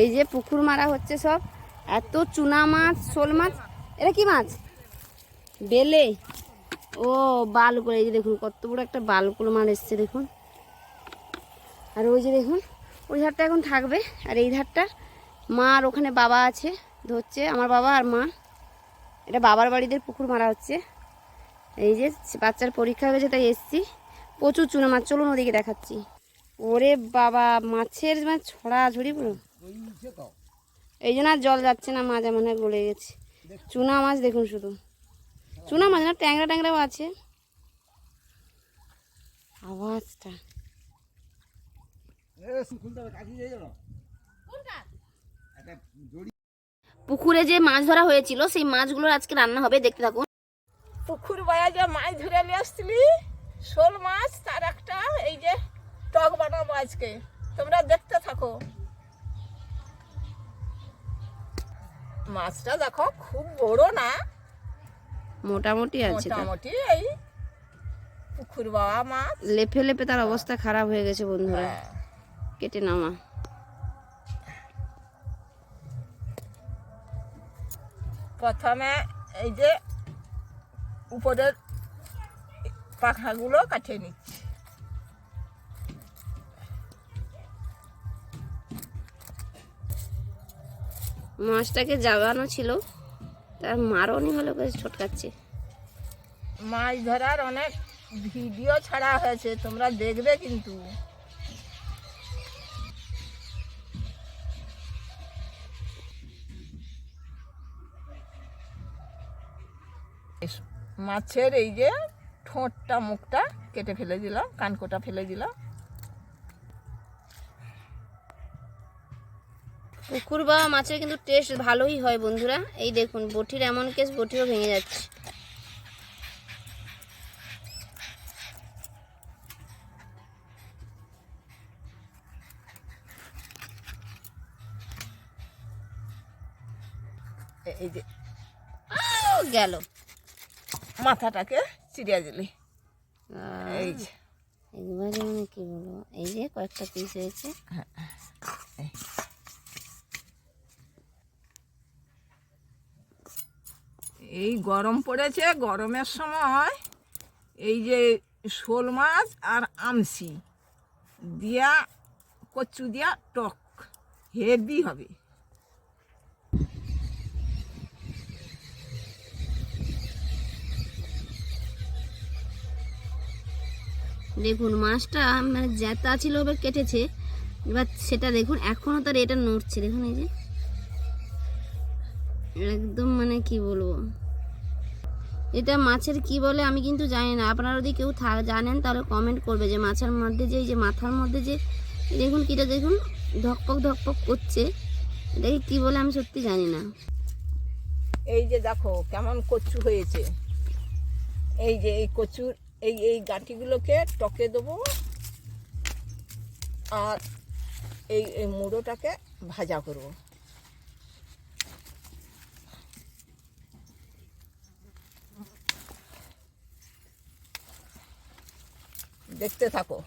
এই যে পুকুর মারা হচ্ছে সব। এত চুনা মাছ, শোল মাছ। এটা কি মাছ? বেলে। ও, বালকুল। এই যে দেখুন, কত বড় একটা বালকুল মাছ এসছে, দেখুন। আর ওই যে দেখুন, ওই ধারটা এখন থাকবে। আর এই ধারটা মা আর ওখানে বাবা আছে, ধরছে, আমার বাবা আর মা। এটা বাবার বাড়িদের পুকুর মারা হচ্ছে। এই যে বাচ্চার পরীক্ষা হয়েছে তাই এসছি। প্রচুর চুনা মাছ, চলুন ওদিকে দেখাচ্ছি। ওরে বাবা, মাছের মানে ছড়া ঝড়ি পুরো। এই জন্য আর জল যাচ্ছে না মাছ এমন হয় গলে গেছে। চুনা মাছ দেখুন শুধু। চুনা মাছ না ট্যাংরা ট্যাংরাও আছে। আওয়াজটা। পুকুরে যে মাছ ধরা হয়েছিল সেই মাছগুলোর আজকে রান্না হবে দেখতে থাকুন। পুকুর বায়া যে মাছ ধরে নিয়ে আসছিলি শোল মাছ তার একটা এই যে টক বানাবো আজকে। তোমরা দেখতে থাকো। মাছটা দেখো খুব বড় না? মোটামুটি আছে। মোটামুটি এই পুকুর বাবা মাছ। লেপে লেপে তার অবস্থা খারাপ হয়ে গেছে বন্ধুরা। কেটে নামা প্রথমে এই যে উপরের পাখাগুলো কাটিয়ে নিচ্ছি। মাছটাকে জাগানো ছিল। তার মারনি হলো ছটকাচ্ছে মাছ ধরার অনেক ভিডিও ছাড়া হয়েছে, তোমরা দেখবে কিন্তু। মাছের এই যে ঠোঁটটা, মুখটা কেটে ফেলে দিলাম, কানকোটা ফেলে দিলাম। পুকুর বা মাছের কিন্তু টেস্ট ভালোই হয় বন্ধুরা। এই দেখুন বটির এমন কেস বটিও ভেঙে যাচ্ছে। এই যে। গেল। মাথাটাকে চিড়িয়ে দিলি। এই যে। একবারে মানে কি বলব? এই যে কয়েকটা পিস হয়েছে। এই গরম পড়েছে, গরমের সময় এই যে শোল মাছ আর আমসি দিয়া, কচু দিয়া টক, হেভি হবে। দেখুন, মাছটা মানে জ্যাতা ছিল এবার কেটেছে, এবার সেটা দেখুন এখনও তার এটা নড়ছে। দেখুন এই যে, একদম মানে কি বলব? এটা মাছের কি বলে আমি কিন্তু জানি না। আপনারা যদি কেউ জানেন তাহলে কমেন্ট করবে যে মাছের মধ্যে যে এই যে মাথার মধ্যে যে দেখুন কিটা দেখুন, ধকপক ধকপক করছে। এটাকে কি বলে আমি সত্যি জানি না। এই যে দেখো কেমন কচু হয়েছে। এই যে এই কচুর এই এই গাঁঠিগুলোকে টকে দেবো। আর এই এই মুড়োটাকে ভাজা করব। দেখতে থাকো।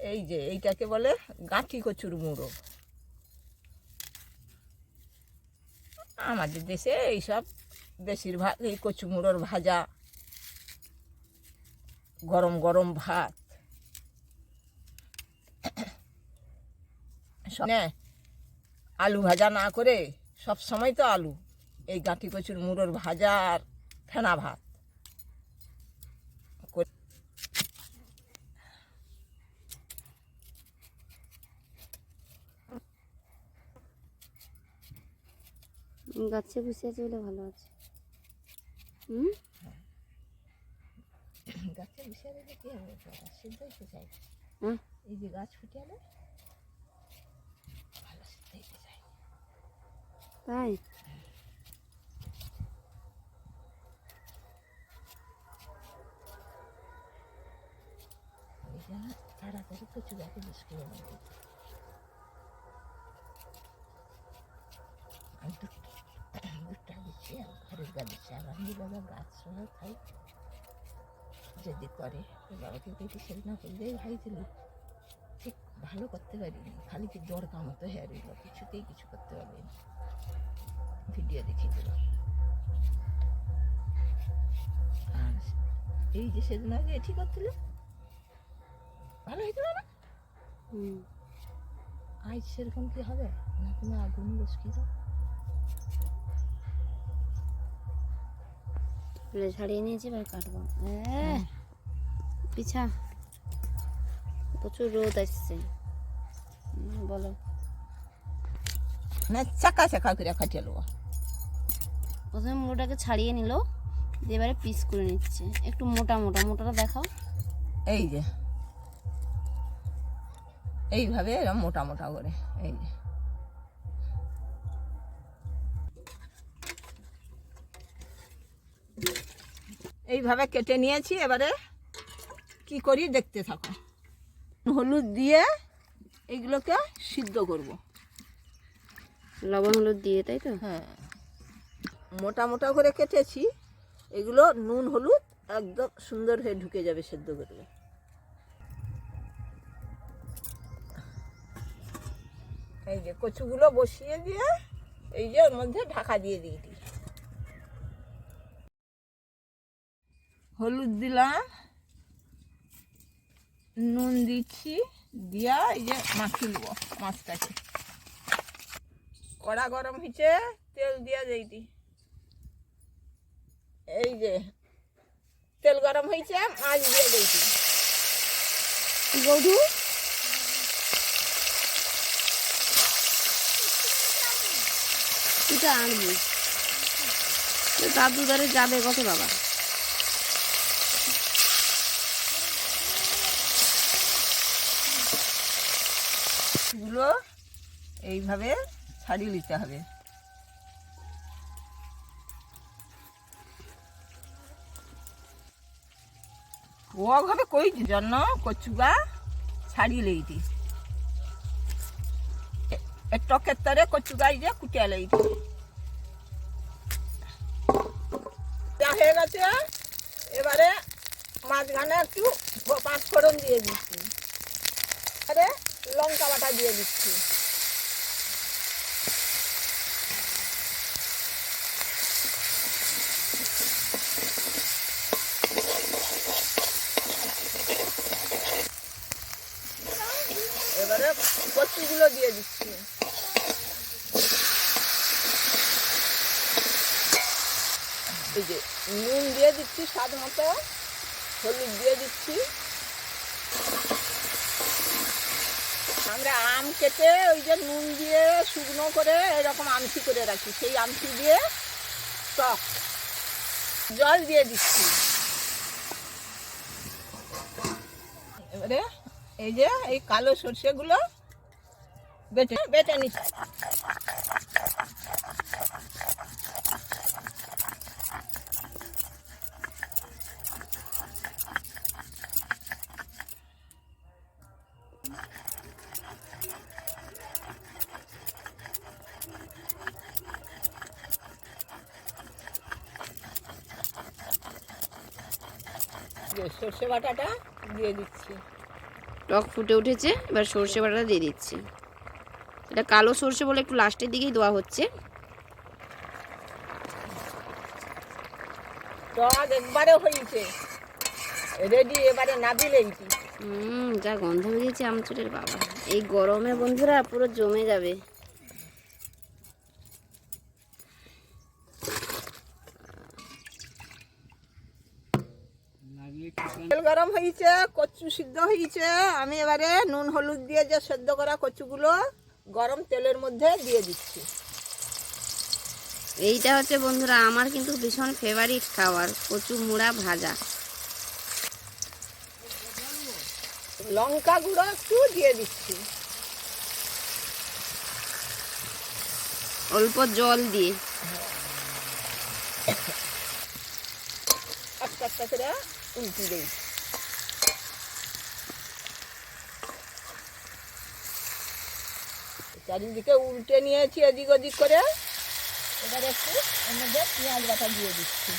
এই যে এইটাকে বলে গাঁঠি কচুর মুড়ো। আমাদের দেশে এইসব বেশিরভাগ এই কচুমুড়োর ভাজা, গরম গরম ভাত। আলু ভাজা না করে সব সময় তো আলু। এই গাঁঠি কচুর মুড়োর ভাজা আর ফেনা ভাত করে- গাছে বসে আছে বলে ভালো আছে। হুম? গাছে বসে দিলে কি হবে? বাবা? সিদ্ধ হতে চাই। হ্যাঁ এই যে গাছ ফুটে ফুটিয়ালে ভালো সিদ্ধ হতে চাই। তাই? তাড়াতাড়ি কচু গাছে বিষ করে আমি তো দিচ্ছি গা দিচ্ছি বাবা গাছ সহ খাই যদি করে বাবাকে পেটি সেল না করলেই ভাই দিলি ঠিক ভালো করতে পারিনি খালি কি জ্বর কামতো হ্যাঁ রইল কিছুতেই কিছু করতে পারিনি ভিডিও দেখিয়ে দিলাম আর এই যে সেদিন আগে এটি করছিল ভালো হয়েছিল না আজ সেরকম কি হবে? না, তুমি আগুন বসিয়ে দাও। ফুলে ছাড়িয়ে নিয়েছি এবার কাটবো। হ্যাঁ। পিছা। প্রচুর রোদ আসছে। বলো। না চাকা চাকা করে কাটিয়ে নেব। প্রথমে মুড়োটাকে ছাড়িয়ে নিল এবারে পিস করে নিচ্ছে। একটু মোটা মোটা মোটাটা দেখাও। এই যে। এইভাবে এরকম মোটা মোটা করে এই যে। এইভাবে কেটে নিয়েছি এবারে কি করি দেখতে থাকো। হলুদ দিয়ে এইগুলোকে সিদ্ধ করব। লবণ হলুদ দিয়ে তাই তো? হ্যাঁ। মোটা মোটা করে কেটেছি এগুলো নুন হলুদ একদম সুন্দর হয়ে ঢুকে যাবে সেদ্ধ করবে এই যে কচুগুলো বসিয়ে দিয়ে এই যে ওর মধ্যে ঢাকা দিয়ে দিয়ে হলুদ দিলাম নুন দিচ্ছি, দিয়া এই যে মাখিয়ে নেব মাছটাকে। কড়া গরম হয়েছে তেল দিয়া দিইটি এই যে, তেল গরম হয়েছে মাছ দিয়ে দিইটি বৌধু এটা আনবি। দাদু ধারে যাবে কত বাবা? গুলো এইভাবে ছাড়িয়ে নিতে হবে। ওভাবে কই জন্য কচুগা ছাড়িয়ে লইতি টকের তরে কচুগাই যে কুটিয়া লইতি হয়ে গেছে, এবারে মাঝখানে একটু পাঁচ ফোড়ন দিয়ে দিচ্ছি। এবারে লঙ্কা বাটা দিয়ে দিচ্ছি। এবারে দিয়ে দিচ্ছি। এই যে নুন দিয়ে দিচ্ছি স্বাদ মতো, হলুদ দিয়ে দিচ্ছি। আমরা আম কেটে ওই যে নুন দিয়ে শুকনো করে এরকম আমসি করে রাখি। সেই আমসি দিয়ে টক জল দিয়ে দিচ্ছি। এবারে এই যে এই কালো সর্ষেগুলো বেটে বেটে নিচ্ছি। সর্ষে বাটাটা দিয়ে দিচ্ছি। টক ফুটে উঠেছে এবার সর্ষে বাটাটা দিয়ে দিচ্ছি। এটা কালো সর্ষে বলে একটু লাস্টের দিকেই দেওয়া হচ্ছে। টক একবারে হয়েছে। রেডি এবারে নাবিলে এইটি। হুম যা গন্ধ বেরিয়েছে আমচুরের বাবা। এই গরমে বন্ধুরা পুরো জমে যাবে। তেল গরম হয়েছে কচু সিদ্ধ হয়েছে। আমি এবারে নুন হলুদ দিয়ে যে সেদ্ধ করা কচুগুলো গরম তেলের মধ্যে দিয়ে দিচ্ছি। এইটা হচ্ছে বন্ধুরা আমার কিন্তু ভীষণ ফেভারিট খাবার কচু মুড়া ভাজা। লঙ্কা গুঁড়ো একটু দিয়ে দিচ্ছি। অল্প জল দিয়ে। আস্তে আস্তে করে উল্টি দিই। চারিদিকে উল্টে নিয়েছি এদিক ওদিক করে। এবার একটু মধ্যে পেঁয়াজ বাটা দিয়ে দিচ্ছি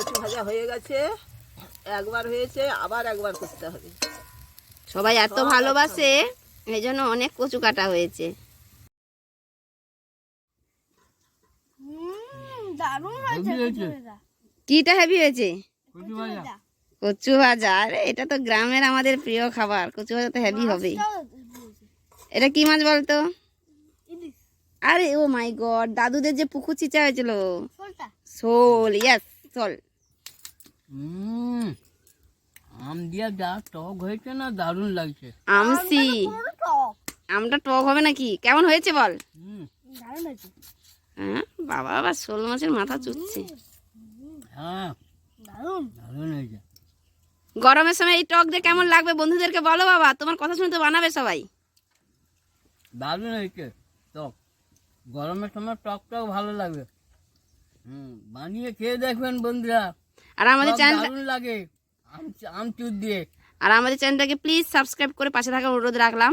এটা হয়ে গেছে। একবার হয়েছে আবার একবার করতে হবে। সবাই এত ভালোবাসে এই জন্য অনেক কচু কাটা হয়েছে। কিটা হেভি হয়েছে? কচু ভাজা। আরে এটা তো গ্রামের আমাদের প্রিয় খাবার। কচু ভাজা তো হেভি হবে এটা কি মাছ বলতো? আরে ও মাই গড দাদুদের যে পুকুর চিচা হয়েছিল। শোল ইয়াস শোল। আম দিয়া যা টক হয়েছে না দারুণ লাগছে। আমসি। আমটা টক। হবে নাকি? কেমন হয়েছে বল? হুম। হ্যাঁ বাবা বাবা শোল মাছের মাথা চুচ্ছে হ্যাঁ। দারুণ। হয়েছে। গরমের সময় এই টক দিয়ে কেমন লাগবে বন্ধুদেরকে বলো বাবা? তোমার কথা শুনে তো বানাবে সবাই। দারুণ হয়েছে টক। গরমের সময় টক টক ভালো লাগবে। হুম বানিয়ে খেয়ে দেখবেন বন্ধুরা। আর আমাদের টক চ্যানেল দারুণ লাগে। আম আমচুর দিয়ে। আর আমাদের চ্যানেলটাকে প্লিজ সাবস্ক্রাইব করে পাশে থাকার অনুরোধ রাখলাম।